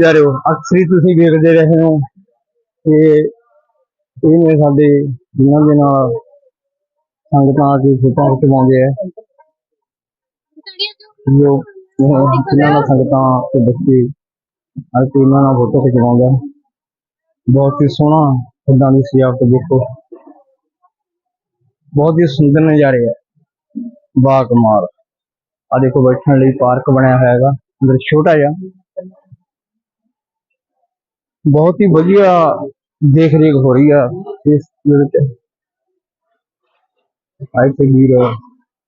ਪਿਆਰਿਓ, ਅਕਸਰ ਹੀ ਤੁਸੀਂ ਵੇਖਦੇ ਰਹੇ ਹੋ ਕਿ ਇਹ ਨੇ ਸਾਡੇ ਜਿਨ੍ਹਾਂ ਦੇ ਨਾਲ ਸੰਗਤਾਂ ਆ ਕੇ ਫੋਟੋਆਂ ਖਿਚਵਾਉਂਦੇ ਆ। ਜੋ ਉਹ ਨਾਲ ਸੰਗਤਾਂ ਤੇ ਬੱਚੇ ਆ ਕੇ ਇਹਨਾਂ ਨਾਲ ਫੋਟੋ ਖਿਚਵਾਉਂਦਾ ਬਹੁਤ ਹੀ ਸੋਹਣਾ ਫੁੱਲਾਂ ਦੀ ਸਜਾਵਟ ਦੇਖੋ। ਬਹੁਤ ਹੀ ਸੁੰਦਰ ਨਜ਼ਾਰੇ ਹੈ ਬਾ ਕਮਾਲ ਆ ਦੇਖੋ ਬੈਠਣ ਲਈ ਪਾਰਕ ਬਣਿਆ ਹੋਇਆ ਹੈਗਾ। ਅੰਦਰ ਛੋਟਾ ਜਿਹਾ ਬਹੁਤ ਹੀ ਵਧੀਆ ਦੇਖ ਰੇਖ ਹੋ ਰਹੀ ਆ ਇਸ ਦੇ ਵਿੱਚ। ਆਈ ਤੇ ਵੀਰ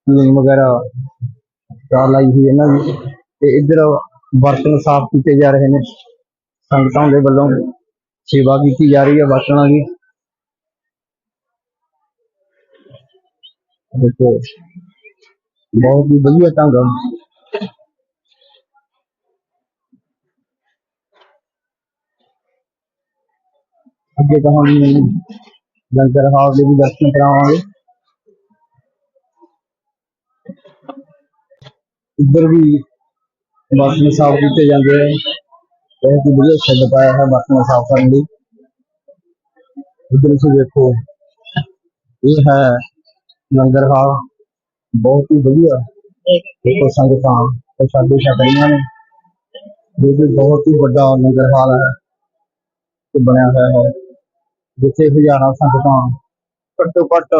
ਟੀਮ ਵਗੈਰਾ ਚਾਰ ਲਾਈ ਹੋਈ ਇਹਨਾਂ ਦੀ ਤੇ ਇੱਧਰ ਬਰਤਨ ਸਾਫ਼ ਕੀਤੇ ਜਾ ਰਹੇ ਨੇ। ਸੰਗਤਾਂ ਦੇ ਵੱਲੋਂ ਸੇਵਾ ਕੀਤੀ ਜਾ ਰਹੀ ਹੈ ਬਰਤਨਾਂ ਦੀ। ਦੇਖੋ, ਬਹੁਤ ਹੀ ਵਧੀਆ ਢੰਗ ਨਾਲ ਅੱਗੇ ਤੁਹਾਨੂੰ ਲੰਗਰ ਹਾਲ ਦੇ ਵੀ ਦਰਸ਼ਨ ਕਰਾਵਾਂਗੇ ਇੱਧਰ ਵੀ ਬਰਤਨ ਸਾਫ਼ ਕੀਤੇ ਜਾਂਦੇ ਹੈ ਬਹੁਤ ਹੀ ਵਧੀਆ ਸ਼ੈੱਡ ਪਾਇਆ ਹੈ ਬਰਤਨ ਸਾਫ਼ ਕਰਨ ਲਈ ਇੱਧਰ ਤੁਸੀਂ ਦੇਖੋ ਇਹ ਹੈ ਲੰਗਰ ਹਾਲ ਬਹੁਤ ਹੀ ਵਧੀਆ ਦੇਖੋ ਸੰਗਤਾਂ ਪ੍ਰਸ਼ਾਦੇ ਛਕ ਰਹੀਆਂ ਨੇ ਜੋ ਕਿ ਬਹੁਤ ਹੀ ਵੱਡਾ ਲੰਗਰ ਹਾਲ ਹੈ ਤੇ ਬਣਿਆ ਹੋਇਆ ਹੈ ਜਿੱਥੇ ਹਜ਼ਾਰਾਂ ਸੰਗਤਾਂ, ਘੱਟੋ ਘੱਟ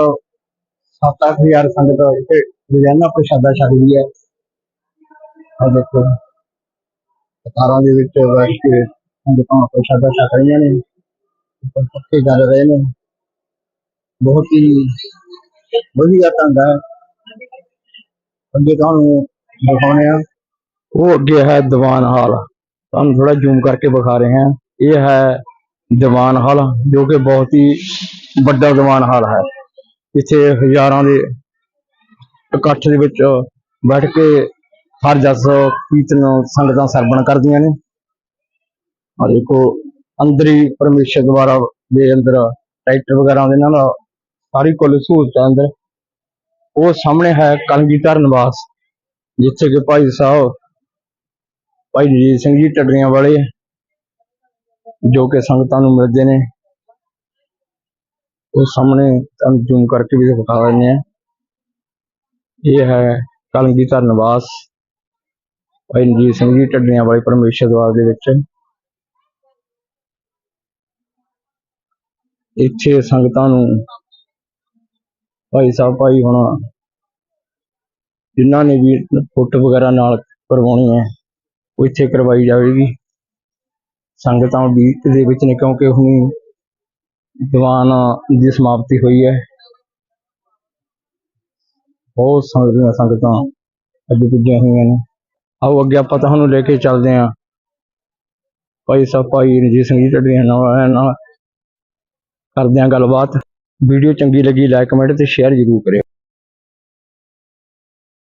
ਸੱਤ ਅੱਠ ਹਜ਼ਾਰ ਸੰਗਤ ਇੱਥੇ ਰੋਜ਼ਾਨਾ ਪ੍ਰਸ਼ਾਦਾ ਛਕਦੀ ਹੈ। ਆ ਦੇਖੋ ਕਤਾਰਾਂ ਦੇ ਵਿੱਚ ਬੈਠ ਕੇ ਸੰਗਤਾਂ ਪ੍ਰਸ਼ਾਦਾ ਛਕ ਰਹੀਆਂ ਨੇ ਪੱਕੇ ਚੱਲ ਰਹੇ ਨੇ। ਬਹੁਤ ਹੀ ਵਧੀਆ ਢੰਗ ਹੈ। ਅੱਗੇ ਨੂੰ ਦਿਖਾਉਂਦੇ ਆ ਉਹ ਅੱਗੇ ਹੈ ਦੀਵਾਨ ਹਾਲ। ਤੁਹਾਨੂੰ ਥੋੜਾ ਜ਼ੂਮ ਕਰਕੇ ਵਿਖਾ ਰਹੇ ਹਾਂ। ਇਹ ਹੈ ਦੀਵਾਨ ਹਾਲ, ਜੋ ਕਿ ਬਹੁਤ ਹੀ ਵੱਡਾ ਦੀਵਾਨ ਹਾਲ ਹੈ। ਇੱਥੇ ਹਜ਼ਾਰਾਂ ਦੇ ਇਕੱਠ ਦੇ ਵਿੱਚ ਬੈਠ ਕੇ ਹਰ ਜਸ ਕੀਰਤਨ ਸੰਗਤਾਂ ਸਰਵਣ ਕਰਦੀਆਂ ਨੇ। ਆ ਦੇਖੋ, ਅੰਦਰ ਹੀ ਪਰਮੇਸ਼ਰ ਦੁਆਰਾ ਦੇ ਅੰਦਰ ਟਰੈਕਟਰ ਵਗੈਰਾ ਦੇ ਨਾਲ ਸਾਰੀ ਕੁੱਲ ਸਹੂਲਤ ਹੈ ਅੰਦਰ। ਉਹ ਸਾਹਮਣੇ ਹੈ ਕਲਗੀਧਰ ਨਿਵਾਸ ਜਿੱਥੇ ਕਿ ਭਾਈ ਸਾਹਿਬ, ਭਾਈ ਜੀਤ ਸਿੰਘ ਜੀ ਟੱਡਰੀਆਂ ਵਾਲੇ ਜੋ ਕਿ ਸੰਗਤਾਂ ਨੂੰ ਮਿਲਦੇ ਨੇ। ਉਹ ਸਾਹਮਣੇ ਤੁਹਾਨੂੰ ਜ਼ੂਮ ਕਰਕੇ ਵੀ ਦਿਖਾ ਦਿੰਦੇ ਆ। ਇਹ ਹੈ ਕਲਗੀਧਰ ਨਿਵਾਸ। ਭਾਈ ਜੀਤ ਸਿੰਘ ਜੀ ਟੱਡਰੀਆਂ ਵਾਲੇ ਪਰਮੇਸ਼ਰ ਦਵਾਰ ਦੇ ਵਿੱਚ। ਇੱਥੇ ਸੰਗਤਾਂ ਨੂੰ ਭਾਈ ਸਾਹਿਬ, ਭਾਈ ਹੋਣਾ, ਜਿਨ੍ਹਾਂ ਨੇ ਵੀ ਫੁੱਟ ਵਗੈਰਾ ਨਾਲ ਕਰਵਾਉਣੀ ਹੈ, ਉਹ ਇੱਥੇ ਕਰਵਾਈ ਜਾਵੇਗੀ। ਸੰਗਤਾਂ ਵੀ ਦੇ ਵਿੱਚ ਨੇ ਕਿਉਂਕਿ ਹੁਣ ਦੀਵਾਨ ਦੀ ਸਮਾਪਤੀ ਹੋਈ ਹੈ। ਬਹੁਤ ਸੰਗਤਾਂ ਸੰਗਤਾਂ ਅੱਜ ਪੁੱਜੀਆਂ ਹੋਈਆਂ ਨੇ। ਆਓ ਅੱਗੇ ਆਪਾਂ ਤੁਹਾਨੂੰ ਲੈ ਕੇ ਚੱਲਦੇ ਹਾਂ। ਭਾਈ ਸਾਹਿਬ, ਭਾਈ ਰਣਜੀਤ ਸਿੰਘ ਜੀ ਢੱਡੀਆਂ ਨਾਲ ਕਰਦੇ ਹਾਂ ਗੱਲਬਾਤ। ਵੀਡੀਓ ਚੰਗੀ ਲੱਗੀ ਲਾਈਕ ਕਮੈਂਟ ਤੇ ਸ਼ੇਅਰ ਜ਼ਰੂਰ ਕਰਿਓ।